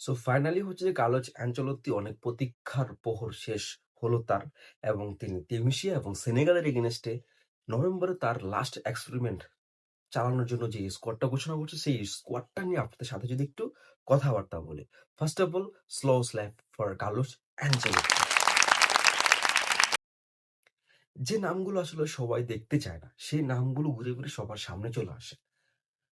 So finally হচ্ছে যে Carlos Ancelotti অনেক প্রতীক্ষার প্রহর শেষ হলো তার এবং তিনি টিউনিশিয়া এবং সেনেগালের এগেনস্টে নভেম্বরে তার লাস্ট এক্সপেরিমেন্ট চালানোর জন্য যে স্কোয়াডটা ঘোষণা করছে, সেই স্কোয়াডটা নিয়ে আপনাদের সাথে যদি একটু কথাবার্তা বলি। First of all slow clap for Carlos Ancelotti যে নামগুলো আসলে সবাই দেখতে চায় না, সেই নামগুলো ঘুরে ঘুরে সবার সামনে চলে আসে।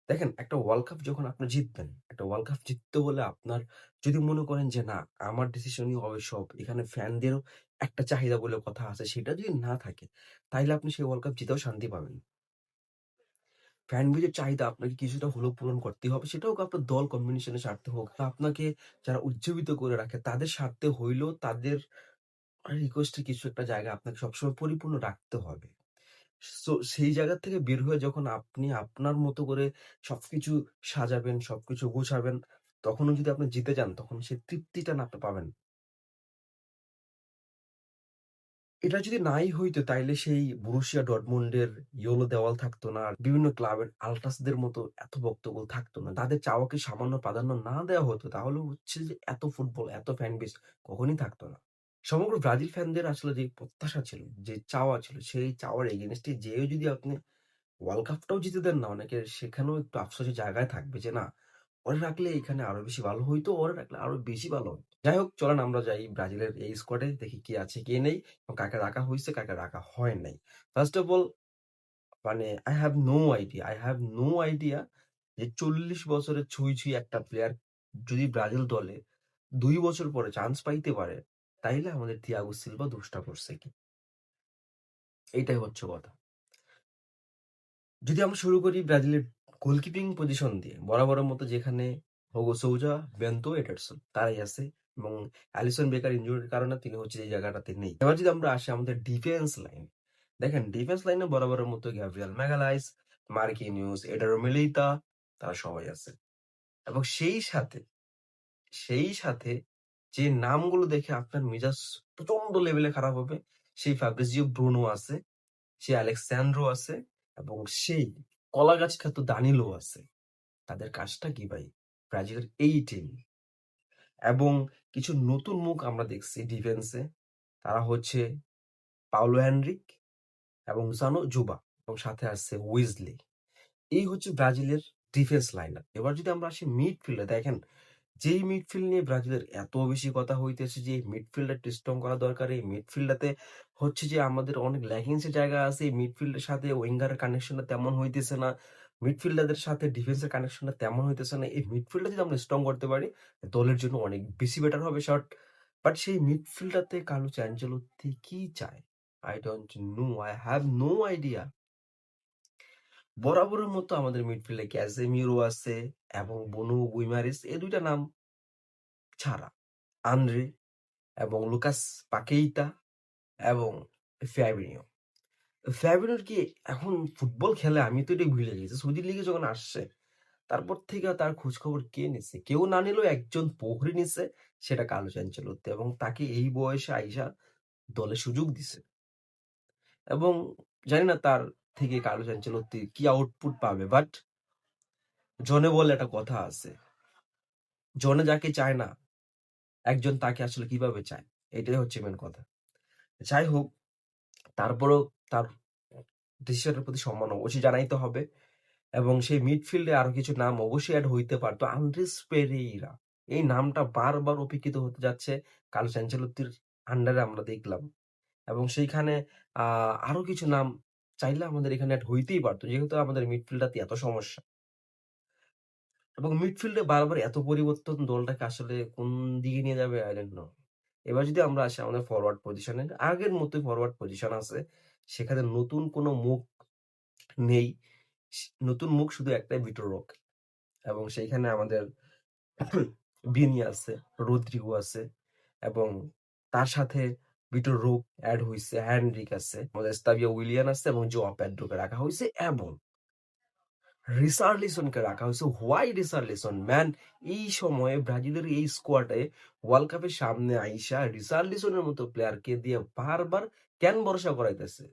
দেখেন, একটা ওয়ার্ল্ড কাপ যখন আপনি জিতবেন, একটা ওয়ার্ল্ড কাপ জিততে হলে আপনার যদি মনে করেন যে, না, আমার ডিসিশনই হবে সব। এখানে ফ্যানদেরও একটা চাহিদা বলে কথা আছে, সেটা যদি না থাকে, তাইলে আপনি সেই ওয়ার্ল্ড কাপ জিতেও শান্তি পাবেন। ফ্যান বেজের চাহিদা, আপনাকে কিছুটা হলেও পূরণ করতে হবে সেটা হোক আপনার দল কম্বিনেশনের স্বার্থে হোক, বা আপনাকে যারা উজ্জীবিত করে রাখে, তাদের স্বার্থে হইলেও তাদের রিকোয়েস্টের কিছু একটা জায়গা আপনাকে সবসময় পরিপূর্ণ রাখতে হবে। সো, সেই জায়গা থেকে বের হয়ে যখন আপনি আপনার মতো করে সবকিছু সাজাবেন, সবকিছু গোছাবেন, তখনও যদি আপনি জিতে যান, তখন সেই তৃপ্তিটা না পাবেন। এটা যদি নাই হইতো, তাইলে সেই বরুশিয়া ডটমন্ডের ইয়েলো দেওয়াল থাকতো না, আর বিভিন্ন ক্লাবের আলট্রাসদের মতো এত বক্তব্য থাকতো না। তাদের চাওয়াকে সামান্য প্রাধান্য না দেওয়া হতো? তাহলে হচ্ছে যে এত ফুটবল, এত ফ্যান বেস কখনই থাকতো না। সমগ্র ব্রাজিল ফ্যানদের আসলে যে প্রত্যাশা ছিল, যে চাওয়া ছিল, সেই চাওয়ার এগেনস্টে যেও যদি আপনি ওয়ার্ল্ড কাপটাও জিতে দেন না অনেকে সেখানেও একটু আফসোসের জায়গায় থাকবে যে না ওরে রাখলে এখানে আরও বেশি ভালো হইতো ওরে রাখলে আরও বেশি ভালো হতো যাই হোক, চলেন আমরা যাই ব্রাজিলের এই স্কোয়াডে দেখি কে আছে কে নেই কাকে রাখা হয়েছে কাকে রাখা হয় নাই। ফার্স্ট অফ অল মানে I have no idea I have no idea যে চল্লিশ বছরের ছুঁই ছুঁই একটা প্লেয়ার যদি ব্রাজিল দলে দুই বছর পরে চান্স পাইতে পারে তাইলে আমাদের তিয়াগো সিলভা দোষটা করছে কি? এইটাই হচ্ছে কথা। যদি আমরা শুরু করি ব্রাজিলের গোলকিপিং পজিশন দিয়ে, বরাবরের মতো যেখানে হোগো সৌজা, বেন্তো, এডারসন তারাই আছে এবং অ্যালিসন বেকার ইঞ্জুরির কারণে তিনি হচ্ছে এই জায়গাটাতে নেই। এবার যদি আমরা আসি আমাদের ডিফেন্স লাইন, দেখেন ডিফেন্স লাইনে বরাবরের মতো Gabriel Magalhaes Marquinhos Eder Militao তারা সবাই আছে। এবং সেই সাথে সেই সাথে যে নামগুলো দেখে আপনার মেজাজ প্রচণ্ড লেভেলে খারাপ হবে, সেই ফ্যাব্রিজিও ব্রুনো আছে সেই আলেক্সান্ড্রো আছে এবং সেই কলা গাছ খ্যাত দানিলো আছে। তাদের কাজটা কি ভাই? ব্রাজিলের এই টিম এবং কিছু নতুন মুখ আমরা দেখছি ডিফেন্সে তারা হচ্ছে পাউলো হ্যানরিক এবং জানো জুবা এবং সাথে আসছে উইজলি এই হচ্ছে ব্রাজিলের ডিফেন্স লাইন এবার যদি আমরা আসি মিডফিল্ডে দেখেন যেই মিডফিল্ড নিয়ে ব্রাজিলের এত বেশি কথা হইতেছে যে মিডফিল্ডার স্ট্রং করা দরকার, এই মিডফিল্ডাতে হচ্ছে যে আমাদের অনেক ল্যাকিংসের জায়গা আছে, এই মিডফিল্ডের সাথে উইঙ্গারের কানেকশনটা তেমন হইতেছে না মিডফিল্ডারদের সাথে ডিফেন্সের কানেকশনটা তেমন হইতেছে না, এই মিডফিল্ডটা যদি আমরা স্ট্রং করতে পারি, দলের জন্য অনেক বেশি বেটার হবে শর্ট বাট সেই মিডফিল্ডারতে কালো চ্যাঞ্চেলোত্তি কি চায়? I don't know I have no idea বরাবরের মতো আমাদের মিডফিল্ডে ক্যাজেমিরো আছে এবং বনু গুইমারিস এই দুইটা নাম ছাড়া। আন্দ্রে এবং লুকাস পাকেইতা এবং ফ্যাবিনিও ফ্যাবিনোর কি এখন ফুটবল খেলে? আমি তো এটা ভুলে গেছি। সৌদি লিগে যখন আসছে, তারপর থেকে তার খোঁজ খবর কে নিছে? কেউ না নিলেও একজন প্রহরী নিছে, সেটা কালো চাঞ্চলতে এবং তাকে এই বয়সে আইসা দলে সুযোগ দিছে। এবং জানি না তার থেকে কার্লো চাঞ্চেলত্তি কি আউটপুট পাবে? বাট জনে বলে একটা কথা আছে। জনে যাকে চায় না, একজন তাকে আসলে কীভাবে চায়? এটাই হচ্ছে মেন কথা। যাই হোক, তারপরেও তার ডিসিশনের প্রতি সম্মান অবশ্যই জানাইতে হবে এবং সেই মিডফিল্ডে আরও কিছু নাম অবশ্যই অ্যাড হইতে পারতো আন্দ্রেস পেরেইরা, এই নামটা বারবার অপেক্ষিত হতে যাচ্ছে কালো চ্যাঞ্চেলত্তির আন্ডারে আমরা দেখলাম। এবং সেইখানে আরও কিছু নাম চাইলে আমাদের এখানে অ্যাড হইতেই পারতো যেহেতু আমাদের মিডফিল্ডাতে এত সমস্যা। এবং মিডফিল্ডে বারবার এত পরিবর্তন দলটাকে আসলে কোন দিকে নিয়ে যাবে আই ডোন্ট নো এবার যদি আমরা আসি আমাদের ফরওয়ার্ড পজিশনে আগের মতোই ফরওয়ার্ড পজিশন আছে। সেখানে নতুন কোনো মুখ নেই। নতুন মুখ শুধু একটাই ভিটর রক এবং সেইখানে আমাদের বিনি আছে রদ্রিগো আছে। এবং তার সাথে ভিটর রোগ অ্যাড হয়েছে হ্যান্ড্রিক আছে আমাদের স্তাবিয়া উইলিয়ান আছে এবং জো প্যাড্রোকে রাখা হয়েছে এবং রিসার্লিসনকে রাখা হয়েছে হোয়াই রিসার্লিসন ম্যান এই সময়ে ব্রাজিলের এই স্কোয়াডে ওয়ার্ল্ড কাপের সামনে আইসা রিসার্লিসনের মতো প্লেয়ারকে দিয়ে বারবার কেন ভরসা করাইতেছে?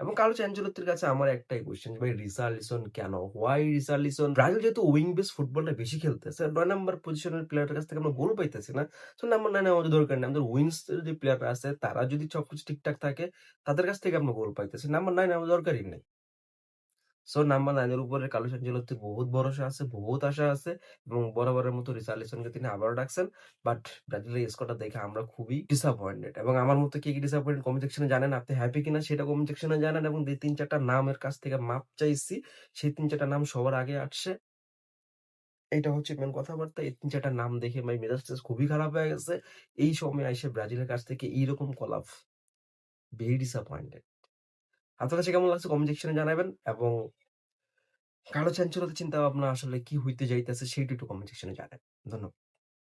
এবং কার্লোস অ্যানচেলত্তির কাছে আমার একটাই কোয়েশ্চেন ভাই রিসার্লিসন কেন? হোয়াই রিসার্লিসন ব্রাজিল যেহেতু উইং বেস ফুটবলটা বেশি খেলতেছে, নয় নাম্বার পজিশনের প্লেয়ারের কাছ থেকে আমরা গোল পাইতেছি না। সো নাম্বার নাইনে আমাদের দরকার নেই। আমাদের উইংস যে প্লেয়াররা আছে তারা যদি সবকিছু ঠিকঠাক থাকে, তাদের কাছ থেকে আমরা গোল পাইতেছি। নাম্বার নাইনে আমাদের দরকারই নাই। সো নাম্বার 9 এর উপরে কার্লোস অ্যানচেলত্তির বহুত ভরসা আছে, বহুত আশা আছে এবং বরাবরের মতো রিচার্লিসনকে তিনি আবারও ডাকছেন। বাট ব্রাজিলের স্কোয়াডটা দেখে আমরা খুবই ডিসঅ্যাপয়েন্টেড এবং আমার মতো কে, কি ডিসঅ্যাপয়েন্টেড কমেন্ট সেকশনে জানান। আপনি হ্যাপি কিনা সেটা কমেন্ট সেকশনে জানান এবং যে ৩-৪ টা নামের কাছ থেকে মাপ চাইছি, সেই তিন চারটা নাম সবার আগে আসছে। এটা হচ্ছে মেইন কথাবার্তা। এই ৩-৪ টা নাম দেখে ভাই মেজাজ-টেজাজ খুবই খারাপ হয়ে গেছে। এই সময় আইসা ব্রাজিলের কাছ থেকে এইরকম কলাপ ভেরি ডিসঅ্যাপয়েন্টেড। আপনার কাছে কেমন লাগছে কমেন্ট সেকশনে জানাবেন এবং কালো চাঞ্চলতা চিন্তা ভাবনা আসলে কি হইতে যাইতেছে সেইটা একটু কমেন্ট সেকশনে জানাবেন ধন্যবাদ।